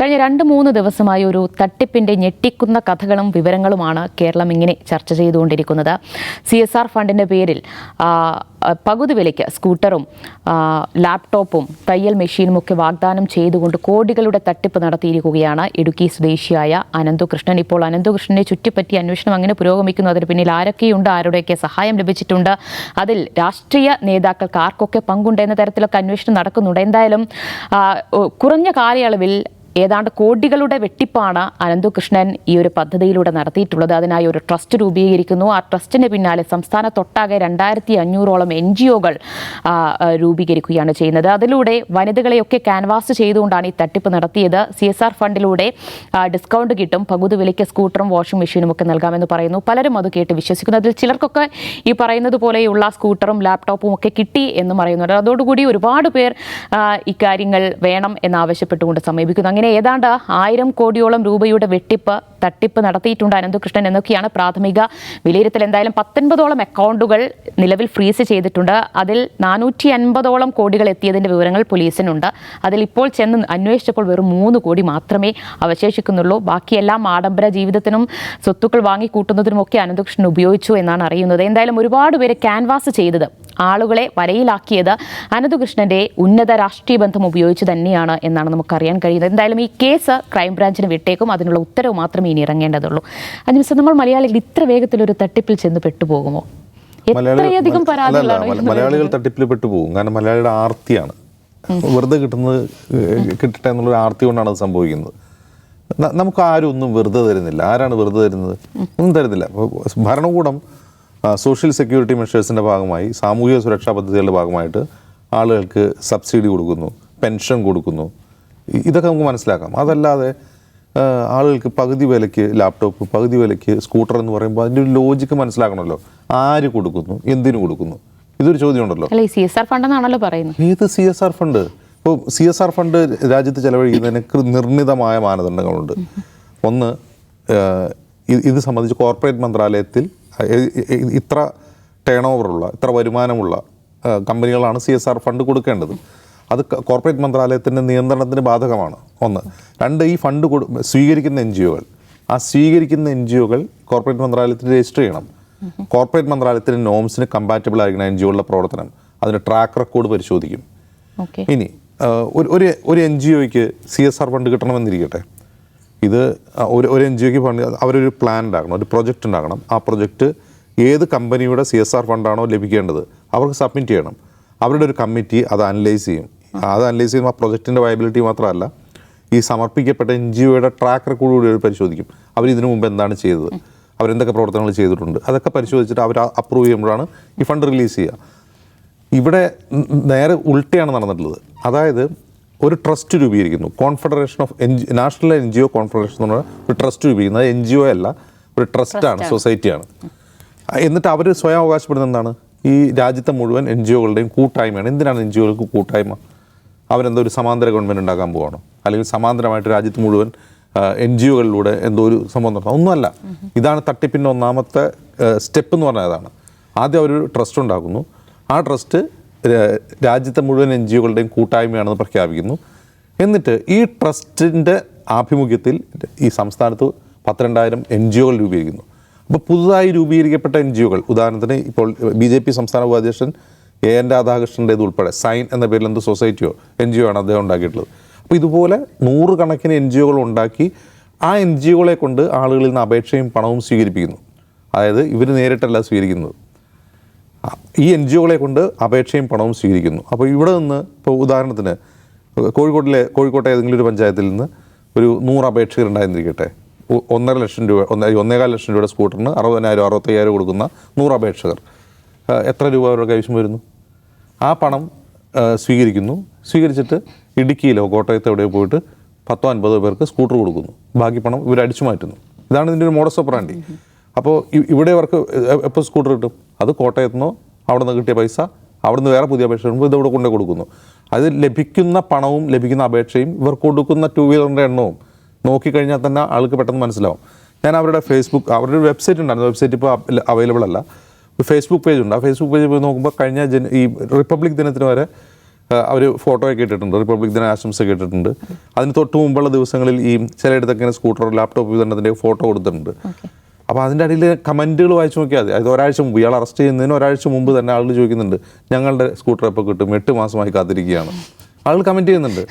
കഴിഞ്ഞ രണ്ട് മൂന്ന് ദിവസമായി ഒരു തട്ടിപ്പിന്റെ ഞെട്ടിക്കുന്ന കഥകളും വിവരങ്ങളുമാണ് കേരളം ഇങ്ങനെ ചർച്ച ചെയ്തുകൊണ്ടിരിക്കുന്നത്. സി എസ് ആർ ഫണ്ടിന്റെ പേരിൽ പകുതി വിലയ്ക്ക് സ്കൂട്ടറും ലാപ്ടോപ്പും തയ്യൽ മെഷീനും ഒക്കെ വാഗ്ദാനം ചെയ്തുകൊണ്ട് കോടികളുടെ തട്ടിപ്പ് നടത്തിയിരിക്കുകയാണ് ഇടുക്കി സ്വദേശിയായ അനന്തുകൃഷ്ണൻ. ഇപ്പോൾ അനന്തുകൃഷ്ണനെ ചുറ്റിപ്പറ്റി അന്വേഷണം അങ്ങനെ പുരോഗമിക്കുന്നു. അതിന് പിന്നിൽ ആരൊക്കെയുണ്ട് ആരുടെയൊക്കെ സഹായം ലഭിച്ചിട്ടുണ്ട് അതിൽ രാഷ്ട്രീയ നേതാക്കൾക്ക് ആർക്കൊക്കെ പങ്കുണ്ട് എന്ന തരത്തിലൊക്കെ അന്വേഷണം നടക്കുന്നുണ്ട്. എന്തായാലും കുറഞ്ഞ കാലയളവിൽ ഏതാണ്ട് കോടികളുടെ വെട്ടിപ്പാണ് അനന്തുകൃഷ്ണൻ ഈ ഒരു പദ്ധതിയിലൂടെ നടത്തിയിട്ടുള്ളത്. അതിനായി ഒരു ട്രസ്റ്റ് രൂപീകരിക്കുന്നു. ആ ട്രസ്റ്റിന് പിന്നാലെ സംസ്ഥാനത്തൊട്ടാകെ രണ്ടായിരത്തി അഞ്ഞൂറോളം എൻ ജി ഒകൾ രൂപീകരിക്കുകയാണ് ചെയ്യുന്നത്. അതിലൂടെ വനിതകളെയൊക്കെ ക്യാൻവാസ് ചെയ്തുകൊണ്ടാണ് ഈ തട്ടിപ്പ് നടത്തിയത്. സി എസ് ആർ ഫണ്ടിലൂടെ ഡിസ്കൗണ്ട് കിട്ടും. പകുതി വിലയ്ക്ക് സ്കൂട്ടറും വാഷിംഗ് മെഷീനും ഒക്കെ നൽകാമെന്ന് പറയുന്നു. പലരും അത് കേട്ട് വിശ്വസിക്കുന്നു. അതിൽ ചിലർക്കൊക്കെ ഈ പറയുന്നത് പോലെയുള്ള സ്കൂട്ടറും ലാപ്ടോപ്പും ഒക്കെ കിട്ടി എന്ന് പറയുന്നുണ്ട്. അതോടുകൂടി ഒരുപാട് പേർ ഇക്കാര്യങ്ങൾ വേണം എന്നാവശ്യപ്പെട്ടുകൊണ്ട് സമീപിക്കുന്നു. അങ്ങനെ ഏതാണ്ട് ആയിരം കോടിയോളം രൂപയുടെ വെട്ടിപ്പ് തട്ടിപ്പ് നടത്തിയിട്ടുണ്ട് അനന്തകൃഷ്ണൻ എന്നൊക്കെയാണ് പ്രാഥമിക വിലയിരുത്തൽ. എന്തായാലും പത്തൊൻപതോളം അക്കൗണ്ടുകൾ നിലവിൽ ഫ്രീസ് ചെയ്തിട്ടുണ്ട്. അതിൽ നാനൂറ്റി അൻപതോളം കോടികൾ എത്തിയതിന്റെ വിവരങ്ങൾ പോലീസിനുണ്ട്. അതിൽ ഇപ്പോൾ ചെന്ന് അന്വേഷിച്ചപ്പോൾ വെറും മൂന്ന് കോടി മാത്രമേ അവശേഷിക്കുന്നുള്ളൂ. ബാക്കിയെല്ലാം ആഡംബര ജീവിതത്തിനും സ്വത്തുക്കൾ വാങ്ങിക്കൂട്ടുന്നതിനുമൊക്കെ അനന്തകൃഷ്ണൻ ഉപയോഗിച്ചു എന്നാണ് അറിയുന്നത്. എന്തായാലും ഒരുപാട് പേര് ക്യാൻവാസ് ചെയ്തത് ആളുകളെ വരയിലാക്കിയത് അനന്തകൃഷ്ണന്റെ ഉന്നത രാഷ്ട്രീയ ബന്ധം ഉപയോഗിച്ച് തന്നെയാണ് എന്നാണ് നമുക്കറിയാൻ കഴിയുന്നത്. എന്തായാലും ഈ കേസ് ക്രൈംബ്രാഞ്ചിന് വിട്ടേക്കും. അതിനുള്ള ഉത്തരവ് മാത്രമേ ഇനി ഇറങ്ങേണ്ടതുള്ളൂ. അഞ്ച് നമ്മൾ മലയാളികൾ ഇത്ര വേഗത്തിൽ ഒരു തട്ടിപ്പിൽ ചെന്ന് പെട്ടുപോകുമോ? എത്രയധികം പരാതികളാണ് മലയാളികൾ? തട്ടിപ്പിൽ പെട്ടുപോകും. കാരണം മലയാളിയുടെ ആർത്തിയാണ്. വെറുതെ കിട്ടുന്നത് കിട്ടട്ടെ എന്നുള്ള ആർത്തി കൊണ്ടാണ് അത് സംഭവിക്കുന്നത്. നമുക്ക് ആരും ഒന്നും വെറുതെ തരുന്നില്ല. ആരാണ് വെറുതെ തരുന്നത്? ഒന്നും തരുന്നില്ല. ഭരണകൂടം സോഷ്യൽ സെക്യൂരിറ്റി മെഷേഴ്സിന്റെ ഭാഗമായി സാമൂഹിക സുരക്ഷാ പദ്ധതികളുടെ ഭാഗമായിട്ട് ആളുകൾക്ക് സബ്സിഡി കൊടുക്കുന്നു പെൻഷൻ കൊടുക്കുന്നു. ഇതൊക്കെ നമുക്ക് മനസ്സിലാക്കാം. അതല്ലാതെ ആളുകൾക്ക് പകുതി വിലയ്ക്ക് ലാപ്ടോപ്പ് പകുതി വിലയ്ക്ക് സ്കൂട്ടർ എന്ന് പറയുമ്പോൾ അതിന്റെ ഒരു ലോജിക്ക് മനസ്സിലാക്കണമല്ലോ. ആര് കൊടുക്കുന്നു? എന്തിനു കൊടുക്കുന്നു? ഇതൊരു ചോദ്യം ഉണ്ടല്ലോ സി എസ് ആർ ഫണ്ട് എന്നാണല്ലോ പറയുന്നത്. ഏത് സി എസ് ആർ ഫണ്ട് ഇപ്പോൾ സി എസ് ആർ ഫണ്ട് രാജ്യത്ത് ചെലവഴിക്കുന്നതിന് നിർണിതമായ മാനദണ്ഡങ്ങളുണ്ട്. ഒന്ന് ഇത് സംബന്ധിച്ച് കോർപ്പറേറ്റ് മന്ത്രാലയത്തിൽ ഇത്ര ടേൺ ഓവറുള്ള ഇത്ര വരുമാനമുള്ള കമ്പനികളാണ് സി എസ് ആർ ഫണ്ട് കൊടുക്കേണ്ടത്. അത് കോർപ്പറേറ്റ് മന്ത്രാലയത്തിന്റെ നിയന്ത്രണത്തിന് ബാധകമാണ്. ഒന്ന്. രണ്ട് ഈ ഫണ്ട് കൊടു സ്വീകരിക്കുന്ന എൻ ജി ഒകൾ ആ സ്വീകരിക്കുന്ന എൻ ജി ഒകൾ കോർപ്പറേറ്റ് മന്ത്രാലയത്തിൽ രജിസ്റ്റർ ചെയ്യണം. കോർപ്പറേറ്റ് മന്ത്രാലയത്തിന് നോംസിന് കമ്പാറ്റബിൾ ആയിരിക്കുന്ന എൻ ജി ഒകളുടെ പ്രവർത്തനം. അതിന് ട്രാക്ക് റെക്കോർഡ് പരിശോധിക്കും. ഇനി ഒരു ഒരു ഒരു എൻ ജി ഒക്ക് സി എസ് ആർ ഫണ്ട് കിട്ടണമെന്നിരിക്കട്ടെ? ഇത് ഒരു ഒരു എൻ ജി ഒക്ക് ഫണ്ട് അവരൊരു പ്ലാൻ ഉണ്ടാക്കണം ഒരു പ്രൊജക്റ്റ് ഉണ്ടാക്കണം. ആ പ്രൊജക്റ്റ് ഏത് കമ്പനിയുടെ സി എസ് ആർ ഫണ്ടാണോ ലഭിക്കേണ്ടത് അവർക്ക് സബ്മിറ്റ് ചെയ്യണം. അവരുടെ ഒരു കമ്മിറ്റി അത് അനലൈസ് ചെയ്യും. അത് അനലൈസ് ചെയ്യുമ്പോൾ ആ പ്രൊജക്റ്റിന്റെ വയബിലിറ്റി മാത്രമല്ല ഈ സമർപ്പിക്കപ്പെട്ട എൻ ജി ഒയുടെ ട്രാക്ക് റെക്കോർഡ് കൂടി അവർ പരിശോധിക്കും. അവർ ഇതിനു മുമ്പ് എന്താണ് ചെയ്തത്? അവരെന്തൊക്കെ പ്രവർത്തനങ്ങൾ ചെയ്തിട്ടുണ്ട്? അതൊക്കെ പരിശോധിച്ചിട്ട് അവർ അപ്രൂവ് ചെയ്യുമ്പോഴാണ് ഈ ഫണ്ട് റിലീസ് ചെയ്യുക. ഇവിടെ നേരെ ഉൾട്ടയാണ് നടന്നിട്ടുള്ളത്. അതായത് ഒരു trust രൂപീകരിക്കുന്നു. Confederation of N G national N G O confederation എന്ന് പറഞ്ഞാൽ ഒരു ട്രസ്റ്റ് രൂപീകരിക്കുന്നത് എൻ ജി ഒ അല്ല ഒരു ട്രസ്റ്റാണ് സൊസൈറ്റിയാണ് എന്നിട്ട് അവർ സ്വയം അവകാശപ്പെടുന്നത് എന്താണ്? ഈ രാജ്യത്തെ മുഴുവൻ എൻ ജി ഒകളുടെയും കൂട്ടായ്മയാണ്. എന്തിനാണ് എൻ ജി ഒകൾക്ക് കൂട്ടായ്മ? അവരെന്തോ ഒരു സമാന്തര ഗവൺമെന്റ് ഉണ്ടാക്കാൻ പോവാണോ? അല്ലെങ്കിൽ സമാന്തരമായിട്ട് രാജ്യത്ത് മുഴുവൻ എൻ ജി ഒകളിലൂടെ എന്തോ ഒരു സംഭവം നടത്താം ഒന്നുമല്ല. ഇതാണ് തട്ടിപ്പിന്റെ ഒന്നാമത്തെ സ്റ്റെപ്പ് എന്ന് പറഞ്ഞാൽ അതാണ് ആദ്യം അവരൊരു ട്രസ്റ്റ് ഉണ്ടാക്കുന്നു. ആ ട്രസ്റ്റ് രാജ്യത്തെ മുഴുവൻ എൻ ജി ഒകളുടെയും കൂട്ടായ്മയാണെന്ന് പ്രഖ്യാപിക്കുന്നു. എന്നിട്ട് ഈ ട്രസ്റ്റിന്റെ ആഭിമുഖ്യത്തിൽ ഈ സംസ്ഥാനത്ത് പന്ത്രണ്ടായിരം എൻ ജി ഒകൾ രൂപീകരിക്കുന്നു. അപ്പോൾ പുതുതായി രൂപീകരിക്കപ്പെട്ട എൻ ജി ഒകൾ ഉദാഹരണത്തിന് ഇപ്പോൾ ബി ജെ പി സംസ്ഥാന ഉപാധ്യക്ഷൻ എ എൻ രാധാകൃഷ്ണന്റേത് ഉൾപ്പെടെ സൈൻ എന്ന പേരിൽ എന്ത് സൊസൈറ്റിയോ എൻ ജി ഒ ആണ് അദ്ദേഹം ഉണ്ടാക്കിയിട്ടുള്ളത്. അപ്പോൾ ഇതുപോലെ നൂറുകണക്കിന് എൻ ജി ഒകൾ ഉണ്ടാക്കി ആ എൻ ജി ഒകളെ കൊണ്ട് ആളുകളിൽ നിന്ന് അപേക്ഷയും പണവും സ്വീകരിപ്പിക്കുന്നു. അതായത് ഇവർ നേരിട്ടല്ല സ്വീകരിക്കുന്നത്. ഈ എൻ ജി ഒകളെ കൊണ്ട് അപേക്ഷയും പണവും സ്വീകരിക്കുന്നു. അപ്പോൾ ഇവിടെ നിന്ന് ഇപ്പോൾ ഉദാഹരണത്തിന് കോഴിക്കോട്ടിലെ കോഴിക്കോട്ടെ ഏതെങ്കിലും ഒരു പഞ്ചായത്തിൽ നിന്ന് ഒരു നൂറ് അപേക്ഷകരുണ്ടായിരുന്നിരിക്കട്ടെ ഒന്നര ലക്ഷം രൂപ ഒന്നേ ഒന്നേകാൽ ലക്ഷം രൂപയുടെ സ്കൂട്ടറിന് അറുപതിനായിരം അറുപത്തയ്യായിരം കൊടുക്കുന്ന നൂറ് അപേക്ഷകർ. എത്ര രൂപ അവരുടെ കൈവശം വരുന്നു? ആ പണം സ്വീകരിക്കുന്നു. സ്വീകരിച്ചിട്ട് ഇടുക്കിയിലോ കോട്ടയത്തോ എവിടെയോ പോയിട്ട് പത്തോ അൻപതോ പേർക്ക് സ്കൂട്ടർ കൊടുക്കുന്നു. ബാക്കി പണം ഇവർ അടിച്ചു മാറ്റുന്നു. ഇതാണ് ഇതിന്റെ ഒരു മോഡസ് ഓപ്പറാണ്ടി അപ്പോൾ ഇവിടെ അവർക്ക് എപ്പോൾ സ്കൂട്ടർ കിട്ടും? അത് കോട്ടയത്ത് നിന്നോ അവിടെ നിന്ന് കിട്ടിയ പൈസ അവിടെ നിന്ന് വേറെ പുതിയ അപേക്ഷ വരുമ്പോൾ ഇതവിടെ കൊണ്ടു കൊടുക്കുന്നു. അത് ലഭിക്കുന്ന പണവും ലഭിക്കുന്ന അപേക്ഷയും ഇവർ കൊടുക്കുന്ന ടു വീലറിന്റെ എണ്ണവും നോക്കിക്കഴിഞ്ഞാൽ തന്നെ ആൾക്ക് പെട്ടെന്ന് മനസ്സിലാവും. ഞാൻ അവരുടെ ഫേസ്ബുക്ക് അവരുടെ വെബ്സൈറ്റ് ഉണ്ടായിരുന്നു. വെബ്സൈറ്റ് ഇപ്പോൾ അവൈലബിൾ അല്ല. ഫേസ്ബുക്ക് പേജ് ഉണ്ട്. ആ ഫേസ്ബുക്ക് പേജ് പോയി നോക്കുമ്പോൾ കഴിഞ്ഞ ജന ഈ റിപ്പബ്ലിക് ദിനത്തിന് വരെ അവർ ഫോട്ടോ ഒക്കെ ഇട്ടിട്ടുണ്ട്. റിപ്പബ്ലിക് ദിന ആശംസ കേട്ടിട്ടുണ്ട് അതിന് തൊട്ട് മുമ്പുള്ള ദിവസങ്ങളിൽ ഈ ചിലയിടത്തൊക്കെ സ്കൂട്ടർ ലാപ്ടോപ്പ് വിതരണത്തിന്റെ ഫോട്ടോ കൊടുത്തിട്ടുണ്ട്. അപ്പോൾ അതിന്റെ അടിയിൽ കമന്റുകൾ വായിച്ചു നോക്കിയാൽ മതി. അത് ഒരാഴ്ച മുമ്പ് ഇയാൾ അറസ്റ്റ് ചെയ്യുന്നതിന് ഒരാഴ്ച മുമ്പ് തന്നെ ആളുകൾ ചോദിക്കുന്നുണ്ട് ഞങ്ങളുടെ സ്കൂട്ടർ എപ്പോൾ കിട്ടും? എട്ട് മാസമായി കാത്തിരിക്കുകയാണ്. ആളുകൾ കമന്റ് ചെയ്യുന്നുണ്ട്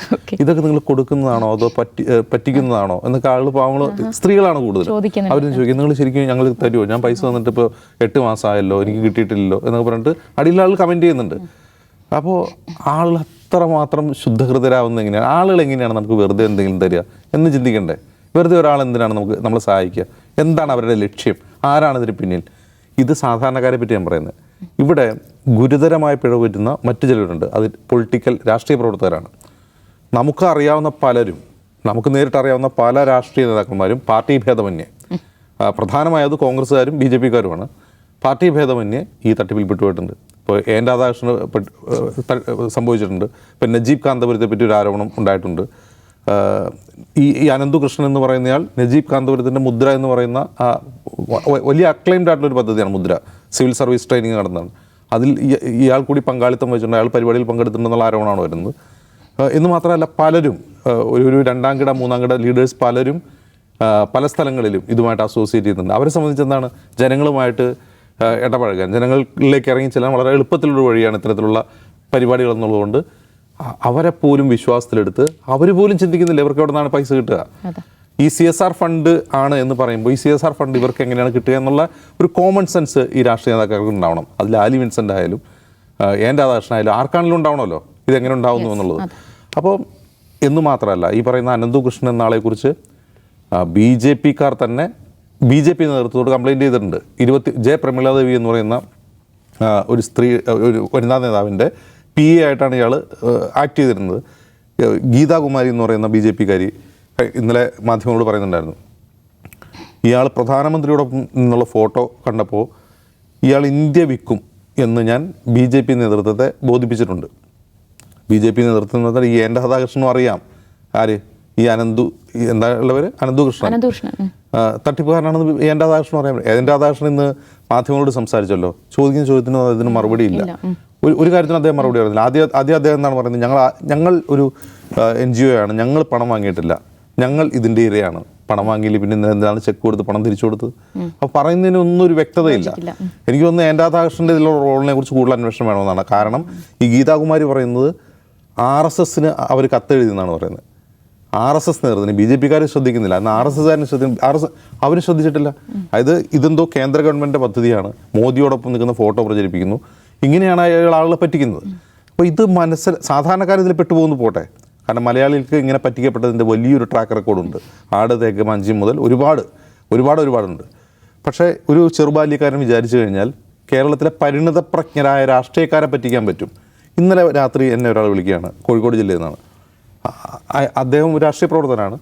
ഇതൊക്കെ നിങ്ങൾ കൊടുക്കുന്നതാണോ? അതോ പറ്റി പറ്റിക്കുന്നതാണോ? എന്നൊക്കെ ആളുകൾ പാവങ്ങൾ സ്ത്രീകളാണ് കൂടുതൽ അവർ അവരും ചോദിക്കും നിങ്ങൾ ശരിക്കും ഞങ്ങൾ തരുമോ ഞാൻ പൈസ തന്നിട്ട് ഇപ്പോൾ എട്ട് മാസമായല്ലോ എനിക്ക് കിട്ടിയിട്ടില്ലല്ലോ? എന്നൊക്കെ പറഞ്ഞിട്ട് അടിയിൽ ആൾ കമന്റ് ചെയ്യുന്നുണ്ട്. അപ്പോൾ ആളുകൾ അത്രമാത്രം ശുദ്ധഹൃദയരാകുന്നത് എങ്ങനെയാണ്? ആളുകൾ എങ്ങനെയാണ് നമുക്ക് വെറുതെ എന്തെങ്കിലും തരിക എന്ന് ചിന്തിക്കണ്ടേ? വെറുതെ ഒരാൾ എന്തിനാണ് നമുക്ക് നമ്മളെ സഹായിക്കുക? എന്താണ് അവരുടെ ലക്ഷ്യം? ആരാണ് ഇതിന് പിന്നിൽ? ഇത് സാധാരണക്കാരെ പറ്റി ഞാൻ പറയുന്നത്. ഇവിടെ ഗുരുതരമായ പിഴവ് പറ്റുന്ന മറ്റു ചിലരുണ്ട്. അത് പൊളിറ്റിക്കൽ രാഷ്ട്രീയ പ്രവർത്തകരാണ്. നമുക്ക് അറിയാവുന്ന പലരും നമുക്ക് നേരിട്ട് അറിയാവുന്ന പല രാഷ്ട്രീയ നേതാക്കന്മാരും പാർട്ടി ഭേദമന്യേ. പ്രധാനമായത് കോൺഗ്രസ്സുകാരും ബി ജെ പിക്കാരുമാണ്. പാർട്ടി ഭേദമന്യേ ഈ തട്ടിപ്പിൽ പെട്ടുപോയിട്ടുണ്ട്. ഇപ്പോൾ എൻ രാധാകൃഷ്ണൻ സംഭവിച്ചിട്ടുണ്ട്. ഇപ്പം നജീബ് കാന്തപുരത്തെ പറ്റി ഒരു ആരോപണം ഉണ്ടായിട്ടുണ്ട്. ഈ ഈ അനന്തു കൃഷ്ണൻ എന്ന് പറയുന്നയാൾ നജീബ് കാന്തപുരത്തിന്റെ മുദ്ര എന്ന് പറയുന്ന വലിയ അക്ലൈംഡ് ആയിട്ടുള്ള ഒരു പദ്ധതിയാണ് മുദ്ര. സിവിൽ സർവീസ് ട്രെയിനിങ് നടന്നതാണ്. അതിൽ ഇയാൾ കൂടി പങ്കാളിത്തം വെച്ചിട്ടുണ്ട് അയാൾ പരിപാടിയിൽ പങ്കെടുത്തിട്ടുണ്ടെന്നുള്ള ആരോപണമാണ് വരുന്നത്. എന്ന് മാത്രമല്ല പലരും ഒരു ഒരു രണ്ടാം കിട മൂന്നാം കിട ലീഡേഴ്സ് പലരും പല സ്ഥലങ്ങളിലും ഇതുമായിട്ട് അസോസിയേറ്റ് ചെയ്യുന്നുണ്ട് അവരെ സംബന്ധിച്ച് എന്താണ്? ജനങ്ങളുമായിട്ട് ഇടപഴകാൻ ജനങ്ങളിലേക്ക് ഇറങ്ങി ചെല്ലാൻ വളരെ എളുപ്പത്തിലുള്ള വഴിയാണ് ഇത്തരത്തിലുള്ള പരിപാടികൾ എന്നുള്ളതുകൊണ്ട് അവരെ പോലും വിശ്വാസത്തിലെടുത്ത് അവർ പോലും ചിന്തിക്കുന്നില്ല ഇവർക്ക് എവിടെ നിന്നാണ് പൈസ കിട്ടുക. ഈ സി എസ് ആർ ഫണ്ട് ആണ് എന്ന് പറയുമ്പോൾ ഈ സി എസ് ആർ ഫണ്ട് ഇവർക്ക് എങ്ങനെയാണ് കിട്ടുക എന്നുള്ള ഒരു കോമൺ സെൻസ് ഈ രാഷ്ട്രീയ നേതാക്കൾക്ക് ഉണ്ടാവണം. അതിൽ ആലി വിൻസെന്റ് ആയാലും എൻ രാധാകൃഷ്ണൻ ആയാലും ആർക്കാണെങ്കിലും ഉണ്ടാവണമല്ലോ? ഇതെങ്ങനെ ഉണ്ടാവുന്നു എന്നുള്ളത്. അപ്പോൾ എന്ന് മാത്രമല്ല ഈ പറയുന്ന അനന്തു കൃഷ്ണൻ എന്ന ആളെക്കുറിച്ച് ബി ജെ പിക്കാർ തന്നെ ബി ജെ പി നേതൃത്വത്തോട് കംപ്ലൈന്റ് ചെയ്തിട്ടുണ്ട്. ഇരുപത്തി ജെ പ്രമിളാദേവി എന്ന് പറയുന്ന ഒരു സ്ത്രീ ഒരു വനിതാ നേതാവിന്റെ പി എ ആയിട്ടാണ് ഇയാൾ ആക്ട് ചെയ്തിരുന്നത്. ഗീതാകുമാരി എന്ന് പറയുന്ന ബി ജെ പിക്കാരി ഇന്നലെ മാധ്യമങ്ങളോട് പറയുന്നുണ്ടായിരുന്നു. ഇയാൾ പ്രധാനമന്ത്രിയോടൊപ്പം നിന്നുള്ള ഫോട്ടോ കണ്ടപ്പോൾ ഇയാൾ ഇന്ത്യ വിൽക്കും എന്ന് ഞാൻ ബി ജെ പി നേതൃത്വത്തെ ബോധിപ്പിച്ചിട്ടുണ്ട്. ബി ജെ പി നേതൃത്വം എന്ന് പറഞ്ഞാൽ ഈ എൻ രാധാകൃഷ്ണനും അറിയാം. ആര്? ഈ അനന്തു എന്താ ഉള്ളവർ അനന്തു കൃഷ്ണൻ. തട്ടിപ്പുകാരനാണെന്ന് എൻ രാധാകൃഷ്ണൻ പറയാൻ പറ്റും. എൻ രാധാകൃഷ്ണൻ ഇന്ന് മാധ്യമങ്ങളോട് സംസാരിച്ചല്ലോ. ചോദിക്കുന്ന ചോദ്യത്തിന് അതിന് മറുപടി ഇല്ല. ഒരു ഒരു കാര്യത്തിന് അദ്ദേഹം മറുപടി പറയുന്നില്ല ആദ്യം ആദ്യം അദ്ദേഹം എന്താണ് പറയുന്നത്? ഞങ്ങൾ ഞങ്ങൾ ഒരു എൻ ജി ഒ ആണ് ഞങ്ങൾ പണം വാങ്ങിയിട്ടില്ല. ഞങ്ങൾ ഇതിന്റെ ഇരയാണ്. പണം വാങ്ങിയില്ല? പിന്നെ എന്താണ് ചെക്ക് കൊടുത്ത് പണം തിരിച്ചു കൊടുത്തത് അപ്പോൾ പറയുന്നതിന് ഒന്നും ഒരു വ്യക്തതയില്ല. എനിക്ക് തോന്നുന്നു എൻ രാധാകൃഷ്ണന്റെ ഇതിലുള്ള റോളിനെ കുറിച്ച് കൂടുതൽ അന്വേഷണം വേണമെന്നാണ്. കാരണം ഈ ഗീതാകുമാരി പറയുന്നത് ആർ എസ് എസിന് അവർ കത്തെഴുതിയെന്നാണ് പറയുന്നത്. ആർ എസ് എസ് നേതൃത്വത്തിന് ബി ജെ പിക്കാർ ശ്രദ്ധിക്കുന്നില്ല. എന്നാൽ ആർ എസ് എസ്കാരന് ശ്രദ്ധിക്കും ആർ എസ് അവർ ശ്രദ്ധിച്ചിട്ടില്ല. അതായത് ഇതെന്തോ കേന്ദ്ര ഗവൺമെന്റിന്റെ പദ്ധതിയാണ്. മോദിയോടൊപ്പം നിൽക്കുന്ന ഫോട്ടോ പ്രചരിപ്പിക്കുന്നു. ഇങ്ങനെയാണ് അയാൾ ആളുകളെ പറ്റിക്കുന്നത്. അപ്പോൾ ഇത് മനസ്സിൽ സാധാരണക്കാർ ഇതിൽ പെട്ടുപോകുന്നു പോട്ടെ. കാരണം മലയാളികൾക്ക് ഇങ്ങനെ പറ്റിക്കപ്പെട്ടതിന്റെ വലിയൊരു ട്രാക്ക് റെക്കോർഡുണ്ട് ആട് തേക്ക് മഞ്ചി മുതൽ ഒരുപാട് ഒരുപാട് ഒരുപാടുണ്ട്. പക്ഷേ ഒരു ചെറുബാല്യക്കാരൻ വിചാരിച്ചു കഴിഞ്ഞാൽ കേരളത്തിലെ പരിണിതപ്രജ്ഞരായ രാഷ്ട്രീയക്കാരെ പറ്റിക്കാൻ പറ്റും. ഇന്നലെ രാത്രി എന്നെ ഒരാൾ വിളിക്കുകയാണ്. കോഴിക്കോട് ജില്ലയിൽ നിന്നാണ്. അദ്ദേഹം രാഷ്ട്രീയ പ്രവർത്തകനാണ്.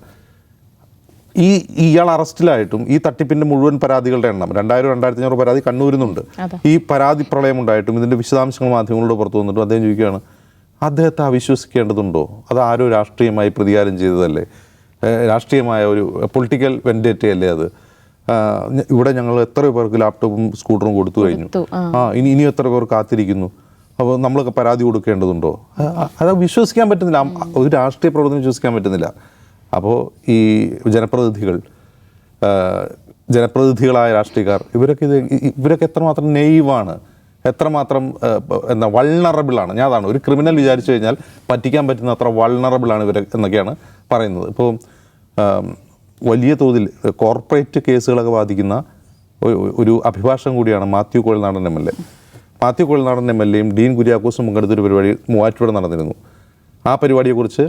ഈ ഇയാൾ അറസ്റ്റിലായിട്ടും ഈ തട്ടിപ്പിന്റെ മുഴുവൻ പരാതികളുടെ എണ്ണം രണ്ടായിരം രണ്ടായിരത്തി അഞ്ഞൂറ് പരാതി കണ്ണൂരിൽ നിന്നുണ്ട് ഈ പരാതി പ്രളയം ഉണ്ടായിട്ടും ഇതിന്റെ വിശദാംശങ്ങൾ മാധ്യമങ്ങളോട് പുറത്തു വന്നിട്ടും അദ്ദേഹം ചോദിക്കുകയാണ് അദ്ദേഹത്തെ അവിശ്വസിക്കേണ്ടതുണ്ടോ? അത് ആരോ രാഷ്ട്രീയമായി പ്രതികാരം ചെയ്തതല്ലേ? രാഷ്ട്രീയമായ ഒരു പൊളിറ്റിക്കൽ വെൻഡേറ്റയല്ലേ അത്? ഇവിടെ ഞങ്ങൾ എത്ര പേർക്ക് ലാപ്ടോപ്പും സ്കൂട്ടറും കൊടുത്തു കഴിഞ്ഞു. ആ. ഇനി ഇനി എത്ര പേർ കാത്തിരിക്കുന്നു? അപ്പോൾ നമ്മളൊക്കെ പരാതി കൊടുക്കേണ്ടതുണ്ടോ? അത് വിശ്വസിക്കാൻ പറ്റുന്നില്ല. ഒരു രാഷ്ട്രീയ പ്രവർത്തനം വിശ്വസിക്കാൻ പറ്റുന്നില്ല. അപ്പോൾ ഈ ജനപ്രതിനിധികൾ ജനപ്രതിനിധികളായ രാഷ്ട്രീയക്കാർ ഇവരൊക്കെ ഇത് ഇവരൊക്കെ എത്രമാത്രം നെയ്വാണ് എത്രമാത്രം എന്താ വൾണറബിളാണ് ഞാൻ അതാണ് ഒരു ക്രിമിനൽ വിചാരിച്ചു കഴിഞ്ഞാൽ പറ്റിക്കാൻ പറ്റുന്ന അത്ര വൾണറബിളാണ് ഇവർ എന്നൊക്കെയാണ് പറയുന്നത്. ഇപ്പോൾ വലിയ തോതിൽ കോർപ്പറേറ്റ് കേസുകളൊക്കെ ബാധിക്കുന്ന ഒരു- ഒരു അഭിഭാഷകൻ കൂടിയാണ് Mathew Kozhinadan M L A. Mathew Kozhinadan M L എയും ഡീൻ കുര്യാക്കോസും പങ്കെടുത്തൊരു പരിപാടി മൂവാറ്റുപുഴ നടന്നിരുന്നു. ആ പരിപാടിയെക്കുറിച്ച്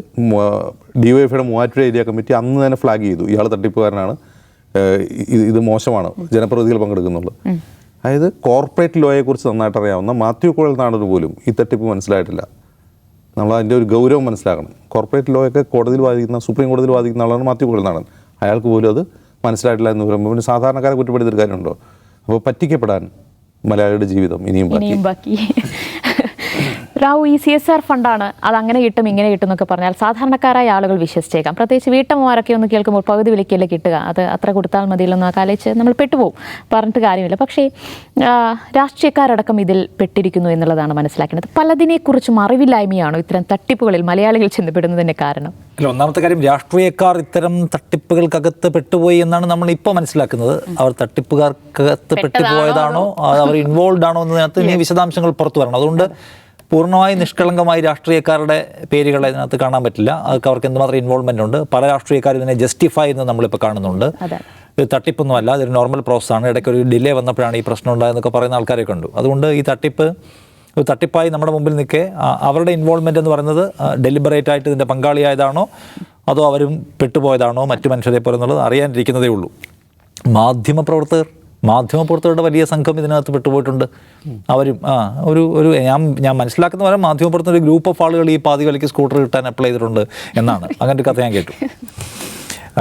ഡി വൈ എഫിയുടെ മൂവാറ്റുപുഴ ഏരിയ കമ്മിറ്റി അന്ന് തന്നെ ഫ്ലാഗ് ചെയ്തു. ഇയാൾ തട്ടിപ്പുകാരനാണ്. ഇത് ഇത് മോശമാണ്. ജനപ്രതിനിധികൾ പങ്കെടുക്കുന്നുള്ളൂ. അതായത് കോർപ്പറേറ്റ് ലോയെക്കുറിച്ച് നന്നായിട്ട് അറിയാവുന്ന മാത്യു കോഴിനാടന് പോലും ഈ തട്ടിപ്പ് മനസ്സിലായിട്ടില്ല. നമ്മൾ അതിന്റെ ഒരു ഗൗരവം മനസ്സിലാക്കണം. കോർപ്പറേറ്റ് ലോയൊക്കെ കോടതിയിൽ വാദിക്കുന്ന സുപ്രീം കോടതിയിൽ വാദിക്കുന്ന ആളാണ് മാത്യു കുഴൽനാടൻ അയാൾക്ക് പോലും അത് മനസ്സിലായിട്ടില്ല എന്ന് പറയുമ്പോൾ പിന്നെ സാധാരണക്കാരെ കുറ്റപ്പെടുത്തിയൊരു കാര്യമുണ്ടോ? അപ്പോൾ പറ്റിക്കപ്പെടാൻ മലയാളിയുടെ ജീവിതം ഇനിയും ബാക്കി. റാവു ഈ സി എസ് ആർ ഫണ്ടാണ് അത് അങ്ങനെ കിട്ടും ഇങ്ങനെ കിട്ടും എന്നൊക്കെ പറഞ്ഞാൽ സാധാരണക്കാരായ ആളുകൾ വിശ്വസിച്ചേക്കാം. പ്രത്യേകിച്ച് വീട്ടമ്മമാരൊക്കെ ഒന്ന് കേൾക്കുമ്പോൾ പകുതി വിലയ്ക്കല്ലേ കിട്ടുക. അത് അത്ര കൊടുത്താൽ മതിയല്ലെന്ന് കാലിച്ച് നമ്മൾ പെട്ടുപോകും പറഞ്ഞിട്ട് കാര്യമില്ല. പക്ഷേ രാഷ്ട്രീയക്കാരടക്കം ഇതിൽ പെട്ടിരിക്കുന്നു എന്നുള്ളതാണ് മനസ്സിലാക്കേണ്ടത്. പലതിനെക്കുറിച്ചും അറിവില്ലായ്മയാണോ ഇത്തരം തട്ടിപ്പുകളിൽ മലയാളികൾ ചെന്നപ്പെടുന്നതിന്റെ കാരണം? അല്ല ഒന്നാമത്തെ കാര്യം രാഷ്ട്രീയക്കാർ ഇത്തരം തട്ടിപ്പുകൾക്കകത്ത് പെട്ടുപോയി എന്നാണ് നമ്മൾ ഇപ്പോൾ മനസ്സിലാക്കുന്നത്. അവർ തട്ടിപ്പുകാർക്കകത്ത് പെട്ടുപോയതാണോ? അവർ ഇൻവോൾവ് ആണോ എന്നതിനകത്ത് ഇനി വിശദാംശങ്ങൾ പുറത്തു വരണം. അതുകൊണ്ട് പൂർണമായി നിഷ്കളങ്കമായി രാഷ്ട്രീയക്കാരുടെ പേരുകൾ അതിനകത്ത് കാണാൻ പറ്റില്ല. അതൊക്കെ അവർക്ക് എന്തുമാത്രം ഇൻവോൾവ്മെന്റ് ഉണ്ട്. പല രാഷ്ട്രീയക്കാരും ഇതിനെ ജസ്റ്റിഫൈ എന്ന് നമ്മളിപ്പോൾ കാണുന്നുണ്ട്. ഇത് തട്ടിപ്പൊന്നുമല്ല ഇതൊരു നോർമൽ പ്രോസസ്സാണ് ഇടയ്ക്ക് ഒരു ഡിലേ വന്നപ്പോഴാണ് ഈ പ്രശ്നം ഉണ്ടായതെന്നൊക്കെ പറയുന്ന ആൾക്കാരൊക്കെ ഉണ്ട് അതുകൊണ്ട് ഈ തട്ടിപ്പ് ഒരു തട്ടിപ്പായി നമ്മുടെ മുമ്പിൽ നിൽക്കെ അവരുടെ ഇൻവോൾവ്മെന്റ് എന്ന് പറയുന്നത് ഡെലിബറേറ്റ് ആയിട്ട് ഇതിന്റെ പങ്കാളിയായതാണോ അതോ അവരും പെട്ടുപോയതാണോ മറ്റു മനുഷ്യരെ പോലെ എന്നുള്ളത് അറിയാനിരിക്കുന്നതേ ഉള്ളൂ. മാധ്യമപ്രവർത്തകർ മാധ്യമപ്രവർത്തകരുടെ വലിയ സംഘം ഇതിനകത്ത് പെട്ടുപോയിട്ടുണ്ട്. അവരും ആ ഒരു ഒരു ഞാൻ ഞാൻ മനസ്സിലാക്കുന്ന പോലെ മാധ്യമപ്രവർത്തകർ ഒരു ഗ്രൂപ്പ് ഓഫ് ആളുകൾ ഈ പാതി കളിക്ക് സ്കൂട്ടർ കിട്ടാൻ അപ്ലൈ ചെയ്തിട്ടുണ്ട് എന്നാണ്. അങ്ങനെ ഒരു കഥ ഞാൻ കേട്ടു.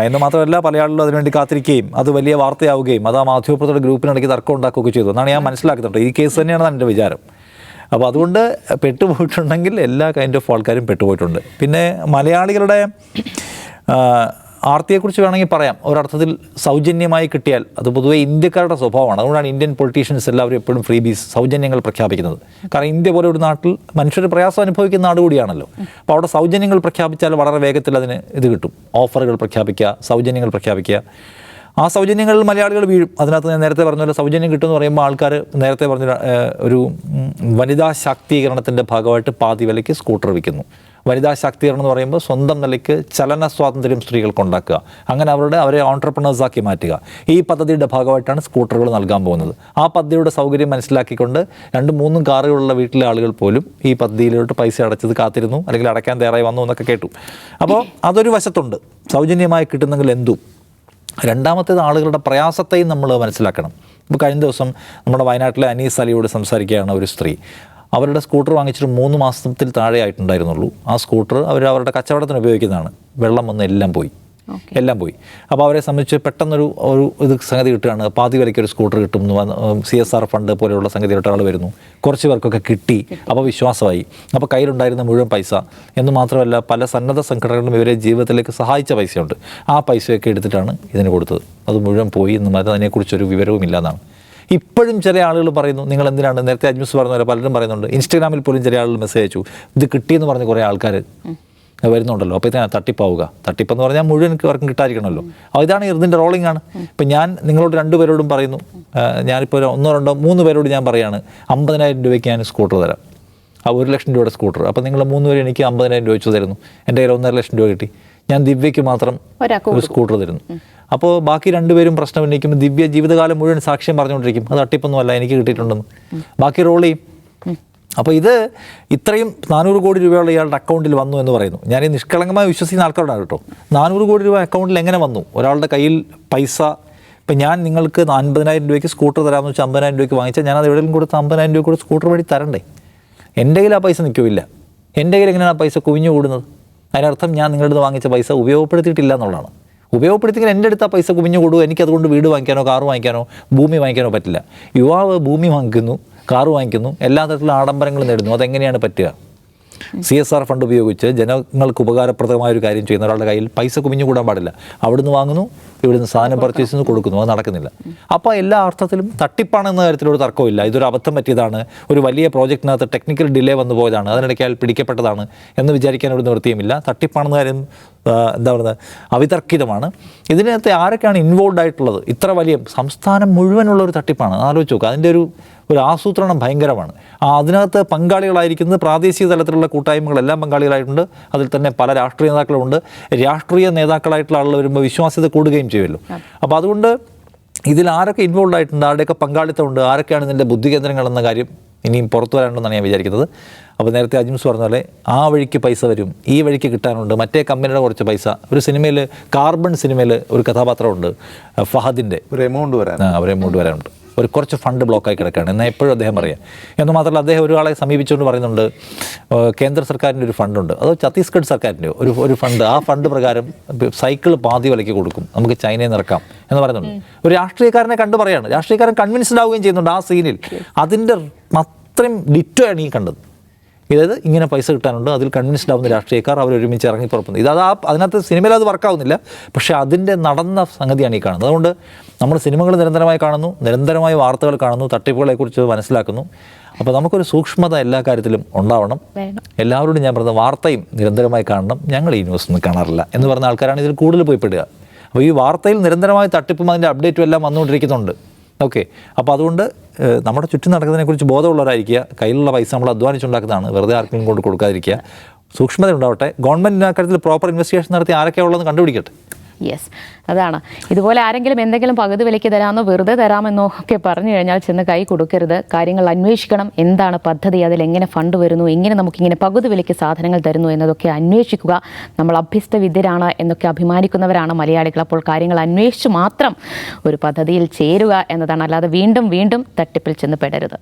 എന്ന് മാത്രമല്ല പല ആളുകളും അതിനുവേണ്ടി കാത്തിരിക്കുകയും അത് വലിയ വാർത്തയാവുകയും അത് ആ മാധ്യമപ്രവർത്തകരുടെ ഗ്രൂപ്പിനിടയ്ക്ക് തർക്കം ഉണ്ടാക്കുകയൊക്കെ ചെയ്തു. എന്നാണ് ഞാൻ മനസ്സിലാക്കുന്നുണ്ട്. ഈ കേസ് തന്നെയാണ് എന്റെ വിചാരം. അപ്പോൾ അതുകൊണ്ട് പെട്ടുപോയിട്ടുണ്ടെങ്കിൽ എല്ലാ കൈൻഡ് ഓഫ് ആൾക്കാരും പെട്ടുപോയിട്ടുണ്ട്. പിന്നെ മലയാളികളുടെ ആർത്തിയെക്കുറിച്ച് വേണമെങ്കിൽ പറയാം. ഒരർത്ഥത്തിൽ സൗജന്യമായി കിട്ടിയാൽ അത് പൊതുവേ ഇന്ത്യക്കാരുടെ സ്വഭാവമാണ്. അതുകൊണ്ടാണ് ഇന്ത്യൻ പൊളിറ്റീഷ്യൻസ് എല്ലാവരും എപ്പോഴും ഫ്രീ ബീസ് സൗജന്യങ്ങൾ പ്രഖ്യാപിക്കുന്നത്. കാരണം ഇന്ത്യ പോലെ ഒരു നാട്ടിൽ മനുഷ്യർ പ്രയാസം അനുഭവിക്കുന്ന നാട് കൂടിയാണല്ലോ. അപ്പോൾ അവിടെ സൗജന്യങ്ങൾ പ്രഖ്യാപിച്ചാൽ വളരെ വേഗത്തിൽ അതിന് ഇത് കിട്ടും. ഓഫറുകൾ പ്രഖ്യാപിക്കുക സൗജന്യങ്ങൾ പ്രഖ്യാപിക്കുക. ആ സൗജന്യങ്ങളിൽ മലയാളികൾ വീഴും. അതിനകത്ത് ഞാൻ നേരത്തെ പറഞ്ഞ പോലെ സൗജന്യം കിട്ടുമെന്ന് പറയുമ്പോൾ ആൾക്കാർ നേരത്തെ പറഞ്ഞ ഒരു വനിതാ ശാക്തീകരണത്തിന്റെ ഭാഗമായിട്ട് പാതി വിലയ്ക്ക് സ്കൂട്ടർ വിൽക്കുന്നു. വനിതാ ശാക്തീകരണം എന്ന് പറയുമ്പോൾ സ്വന്തം നിലയ്ക്ക് ചലന സ്വാതന്ത്ര്യം സ്ത്രീകൾക്ക് ഉണ്ടാക്കുക. അങ്ങനെ അവരുടെ അവരെ ഓൺട്രപ്രണേഴ്സാക്കി മാറ്റുക. ഈ പദ്ധതിയുടെ ഭാഗമായിട്ടാണ് സ്കൂട്ടറുകൾ നൽകാൻ പോകുന്നത്. ആ പദ്ധതിയുടെ സൗകര്യം മനസ്സിലാക്കിക്കൊണ്ട് രണ്ട് മൂന്നും കാറുകളുള്ള വീട്ടിലെ ആളുകൾ പോലും ഈ പദ്ധതിയിലോട്ട് പൈസ അടച്ചത് കാത്തിരുന്നു. അല്ലെങ്കിൽ അടയ്ക്കാൻ തയ്യാറായി വന്നു എന്നൊക്കെ കേട്ടു. അപ്പോൾ അതൊരു വശത്തുണ്ട്. സൗജന്യമായി കിട്ടുന്നെങ്കിൽ എന്തും? രണ്ടാമത്തേത് ആളുകളുടെ പ്രയാസത്തെയും നമ്മൾ മനസ്സിലാക്കണം. ഇപ്പോൾ കഴിഞ്ഞ ദിവസം നമ്മുടെ വയനാട്ടിലെ അനീസ് അലിയോട് സംസാരിക്കുകയാണ് ഒരു സ്ത്രീ. അവരുടെ സ്കൂട്ടർ വാങ്ങിച്ചിട്ട് മൂന്ന് മാസത്തിൽ താഴെ ആയിട്ടുണ്ടായിരുന്നുള്ളൂ ആ സ്കൂട്ടർ അവർ അവരുടെ കച്ചവടത്തിന് ഉപയോഗിക്കുന്നതാണ്. വെള്ളം വന്ന് എല്ലാം പോയി. എല്ലാം പോയി. അപ്പോൾ അവരെ സംബന്ധിച്ച് പെട്ടെന്നൊരു ഒരു ഇത് സംഗതി കിട്ടുകയാണ്. പാതി വിലയ്ക്ക് ഒരു സ്കൂട്ടർ കിട്ടും സി എസ് ആർ ഫണ്ട് പോലെയുള്ള സംഗതിയായിട്ട് ആൾ വരുന്നു. കുറച്ച് പേർക്കൊക്കെ കിട്ടി. അപ്പോൾ വിശ്വാസമായി. അപ്പോൾ കയ്യിലുണ്ടായിരുന്ന മുഴുവൻ പൈസ. എന്ന് മാത്രമല്ല പല സന്നദ്ധ സംഘടനകളും ഇവരെ ജീവിതത്തിലേക്ക് സഹായിച്ച പൈസയുണ്ട്. ആ പൈസയൊക്കെ എടുത്തിട്ടാണ് ഇതിന് കൊടുത്തത്. അത് മുഴുവൻ പോയി എന്ന് അത് അതിനെക്കുറിച്ചൊരു വിവരവും ഇല്ലാന്നാണ് ഇപ്പോഴും ചില ആളുകൾ പറയുന്നു നിങ്ങൾ എന്തിനാണ്? നേരത്തെ അജ്മിസ് പറഞ്ഞ പോലെ പലരും പറയുന്നുണ്ട്. ഇൻസ്റ്റാഗ്രാമിൽ പോലും ചില ആളുകൾ മെസ്സേജ് അയച്ചു. ഇത് കിട്ടിയെന്ന് പറഞ്ഞ് കുറേ ആൾക്കാർ വരുന്നുണ്ടല്ലോ അപ്പോൾ ഇതാണ് തട്ടിപ്പാവുക. തട്ടിപ്പെന്ന് പറഞ്ഞാൽ മുഴുവൻ എനിക്ക് അവർക്കും കിട്ടാതിരിക്കണമല്ലോ. അപ്പോൾ ഇതാണ് ഇതിന്റെ റോളിംഗ് ആണ്. ഇപ്പം ഞാൻ നിങ്ങളോട് രണ്ടുപേരോടും പറയുന്നു. ഞാനിപ്പോൾ ഒരു ഒന്നോ രണ്ടോ മൂന്ന് പേരോട് ഞാൻ പറയാണ് അമ്പതിനായിരം രൂപയ്ക്ക് ഞാൻ സ്കൂട്ടർ തരാം. ആ ഒരു ലക്ഷം രൂപയുടെ സ്കൂട്ടർ അപ്പോൾ നിങ്ങൾ മൂന്ന് പേര് എനിക്ക് അമ്പതിനായിരം രൂപ വെച്ച് തരുന്നു. എന്റെ കയ്യിൽ ഒന്നര ലക്ഷം രൂപ കിട്ടി. ഞാൻ ദിവ്യയ്ക്ക് മാത്രം ഒരു സ്കൂട്ടർ തരുന്നു. അപ്പോൾ ബാക്കി രണ്ടുപേരും പ്രശ്നം ഉന്നയിക്കുമ്പോൾ ദിവ്യ ജീവിതകാലം മുഴുവൻ സാക്ഷ്യം പറഞ്ഞുകൊണ്ടിരിക്കും. അത് തട്ടിപ്പൊന്നുമല്ല എനിക്ക് കിട്ടിയിട്ടുണ്ടെന്ന് ബാക്കി റോൾ ചെയ്യും. അപ്പോൾ ഇത് ഇത്രയും നാനൂറ് കോടി രൂപയുള്ള ഇയാളുടെ അക്കൗണ്ടിൽ വന്നു എന്ന് പറയുന്നു. ഞാൻ ഈ നിഷ്കളങ്കമായി വിശ്വസിക്കുന്ന ആൾക്കാരോടാണ് കേട്ടോ. നാനൂറ് കോടി രൂപ അക്കൗണ്ടിൽ എങ്ങനെ വന്നു? ഒരാളുടെ കയ്യിൽ പൈസ ഇപ്പം ഞാൻ നിങ്ങൾക്ക് അൻപതിനായിരം രൂപയ്ക്ക് സ്കൂട്ടർ തരാമെന്ന് വെച്ചാൽ അമ്പതിനായിരം രൂപയ്ക്ക് വാങ്ങിച്ചാൽ ഞാൻ അത് എവിടെയെങ്കിലും കൊടുത്ത് അമ്പതിനായിരം രൂപ കൂടെ സ്കൂട്ടർ വഴി തരണ്ടേ? എന്റെ കയ്യിൽ ആ പൈസ നിൽക്കില്ല. എന്റെ കയ്യിൽ എങ്ങനെയാണ് ആ പൈസ കുവിഞ്ഞു കൂടുന്നത്? അതിനർത്ഥം ഞാൻ നിങ്ങളുടെ വാങ്ങിച്ച പൈസ ഉപയോഗപ്പെടുത്തിയിട്ടില്ല എന്നുള്ളതാണ്. ഉപയോഗപ്പെടുത്തിയെങ്കിൽ എന്റെ അടുത്ത് ആ പൈസ കുവിഞ്ഞു എനിക്ക് എനിക്കതുകൊണ്ട് വീട് വാങ്ങിക്കാനോ കാറ് വാങ്ങിക്കാനോ ഭൂമി വാങ്ങിക്കാനോ പറ്റില്ല. യുവാവ് ഭൂമി വാങ്ങിക്കുന്നു കാറ് വാങ്ങിക്കുന്നു എല്ലാ തരത്തിലുള്ള ആഡംബരങ്ങൾ നേടുന്നു. അതെങ്ങനെയാണ് പറ്റുക? സി എസ് ആർ ഫണ്ട് ഉപയോഗിച്ച് ജനങ്ങൾക്ക് ഉപകാരപ്രദമായ ഒരു കാര്യം ചെയ്യുന്ന ഒരാളുടെ കയ്യിൽ പൈസ കുമിഞ്ഞു കൂടാൻ പാടില്ല. അവിടുന്ന് വാങ്ങുന്നു ഇവിടുന്ന് സാധനം പർച്ചേസ് ചെയ്യുന്നു കൊടുക്കുന്നു. അത് നടക്കുന്നില്ല. അപ്പോൾ എല്ലാ അർത്ഥത്തിലും തട്ടിപ്പാണെന്ന കാര്യത്തിലൊരു തർക്കമില്ല ഇതൊരു അബദ്ധം പറ്റിയതാണ്. ഒരു വലിയ പ്രോജക്റ്റിനകത്ത് ടെക്നിക്കൽ ഡിലേ വന്നു പോയതാണ്. അതിനിടയ്ക്ക് അയാൾ പിടിക്കപ്പെട്ടതാണ് എന്ന് വിചാരിക്കാൻ ഒരു നിവൃത്തിയുമില്ല തട്ടിപ്പാണെന്ന കാര്യം എന്താ പറയുന്നത് അവിതർക്കിതമാണ്. ഇതിനകത്ത് ആരൊക്കെയാണ് ഇൻവോൾവ് ആയിട്ടുള്ളത്? ഇത്ര വലിയ സംസ്ഥാനം മുഴുവനുള്ള ഒരു തട്ടിപ്പാണ്. ആലോചിച്ച് നോക്കുക അതിന്റെ ഒരു ഒരു ആസൂത്രണം ഭയങ്കരമാണ്. അതിനകത്ത് പങ്കാളികളായിരിക്കുന്നത് പ്രാദേശിക തലത്തിലുള്ള കൂട്ടായ്മകളെല്ലാം പങ്കാളികളായിട്ടുണ്ട്. അതിൽ തന്നെ പല രാഷ്ട്രീയ നേതാക്കളുണ്ട് രാഷ്ട്രീയ നേതാക്കളായിട്ടുള്ള ആളുകൾ വരുമ്പോൾ വിശ്വാസ്യത കൂടുകയും ചെയ്യുമല്ലോ അപ്പോൾ അതുകൊണ്ട് ഇതിൽ ആരൊക്കെ ഇൻവോൾവ് ആയിട്ടുണ്ട്? ആരുടെയൊക്കെ പങ്കാളിത്തമുണ്ട്? ആരൊക്കെയാണ് ഇതിന്റെ ബുദ്ധി കേന്ദ്രങ്ങൾ എന്ന കാര്യം ഇനിയും പുറത്തു വരാനുണ്ടെന്നാണ് ഞാൻ വിചാരിക്കുന്നത്. അപ്പോൾ നേരത്തെ അജിംസ് പറഞ്ഞ പോലെ ആ വഴിക്ക് പൈസ വരും ഈ വഴിക്ക് കിട്ടാനുണ്ട് മറ്റേ കമ്പനിയുടെ കുറച്ച് പൈസ. ഒരു സിനിമയിൽ കാർബൺ സിനിമയിൽ ഒരു കഥാപാത്രമുണ്ട് ഫഹദിന്റെ. ഒരു എമൗണ്ട് വരാൻ ആ, ഒരു എമൗണ്ട് വരാനുണ്ട്. ഒരു കുറച്ച് ഫണ്ട് ബ്ലോക്കായി കിടക്കുകയാണ്. എന്നാൽ എപ്പോഴും അദ്ദേഹം അറിയാം എന്ന് മാത്രമല്ല അദ്ദേഹം ഒരാളെ സമീപിച്ചുകൊണ്ട് പറയുന്നുണ്ട് കേന്ദ്ര സർക്കാരിന്റെ ഒരു ഫണ്ടുണ്ട്. അത് ഛത്തീസ്ഗഡ് സർക്കാരിന്റെ ഒരു ഒരു ഫണ്ട്. ആ ഫണ്ട് പ്രകാരം സൈക്കിൾ പാതി വിലയ്ക്ക് കൊടുക്കും. നമുക്ക് ചൈനയിൽ നിറക്കാം എന്ന് പറയുന്നുണ്ട്. ഒരു രാഷ്ട്രീയക്കാരനെ കണ്ടു പറയാണ്. രാഷ്ട്രീയക്കാരൻ കൺവിൻസ്ഡ് ആവുകയും ചെയ്യുന്നുണ്ട് ആ സീനിൽ അതിന്റെ അത്രയും ആണ് ഈ കണ്ടത്. ഇതായത് ഇങ്ങനെ പൈസ കിട്ടാനുണ്ട് അതിൽ കൺവിൻസ്ഡ് ആവുന്ന രാഷ്ട്രീയക്കാർ അവർ ഒരുമിച്ച് ഇറങ്ങി പുറപ്പെടുന്നത് ഇത് അത് ആ അതിനകത്ത് സിനിമയിൽ അത് വർക്കാവുന്നില്ല പക്ഷേ അതിന്റെ നടന്ന സംഗതിയാണ് ഈ കാണുന്നത്. അതുകൊണ്ട് നമ്മൾ സിനിമകൾ നിരന്തരമായി കാണുന്നു നിരന്തരമായി വാർത്തകൾ കാണുന്നു തട്ടിപ്പുകളെക്കുറിച്ച് മനസ്സിലാക്കുന്നു. അപ്പോൾ നമുക്കൊരു സൂക്ഷ്മത എല്ലാ കാര്യത്തിലും ഉണ്ടാവണം. എല്ലാവരോടും ഞാൻ പറഞ്ഞ വാർത്തയും നിരന്തരമായി കാണണം. ഞങ്ങൾ ഈ ന്യൂസ് ഒന്നും കാണാറില്ല എന്ന് പറഞ്ഞ ആൾക്കാരാണ് ഇതിൽ കൂടുതൽ പോയി പെടുക അപ്പോൾ ഈ വാർത്തയിൽ നിരന്തരമായി തട്ടിപ്പും അതിന്റെ അപ്ഡേറ്റും എല്ലാം വന്നുകൊണ്ടിരിക്കുന്നുണ്ട്. ഓക്കെ അപ്പോൾ അതുകൊണ്ട് നമ്മുടെ ചുറ്റും നടക്കുന്നതിനെക്കുറിച്ച് ബോധമുള്ളവരായിരിക്കുക. കയ്യിലുള്ള പൈസ നമ്മൾ അധ്വാനിച്ചുണ്ടാക്കുന്നതാണ്. വെറുതെ ആർക്കും കൊണ്ട് കൊടുക്കാതിരിക്കുക. സൂക്ഷ്മത ഉണ്ടാവട്ടെ ഗവൺമെന്റ് കാര്യത്തിൽ പ്രോപ്പർ ഇൻവെസ്റ്റിഗേഷൻ നടത്തി ആരൊക്കെയാണുള്ളതെന്ന് കണ്ടുപിടിക്കട്ടെ. യെസ് അതാണ്. ഇതുപോലെ ആരെങ്കിലും എന്തെങ്കിലും പകുതി വിലയ്ക്ക് തരാമെന്നോ വെറുതെ തരാമെന്നോ ഒക്കെ പറഞ്ഞു കഴിഞ്ഞാൽ ചെന്ന് കൈ കൊടുക്കരുത്. കാര്യങ്ങൾ അന്വേഷിക്കണം. എന്താണ് പദ്ധതി? അതിൽ എങ്ങനെ ഫണ്ട് വരുന്നു? എങ്ങനെ നമുക്കിങ്ങനെ പകുതി വിലയ്ക്ക് സാധനങ്ങൾ തരുന്നു എന്നതൊക്കെ അന്വേഷിക്കുക. നമ്മൾ അഭ്യസ്ത വിദ്യരാണ് എന്നൊക്കെ അഭിമാനിക്കുന്നവരാണ് മലയാളികൾ. അപ്പോൾ കാര്യങ്ങൾ അന്വേഷിച്ച് മാത്രം ഒരു പദ്ധതിയിൽ ചേരുക എന്നതാണ്. അല്ലാതെ വീണ്ടും വീണ്ടും തട്ടിപ്പിൽ ചെന്ന് പെടരുത്.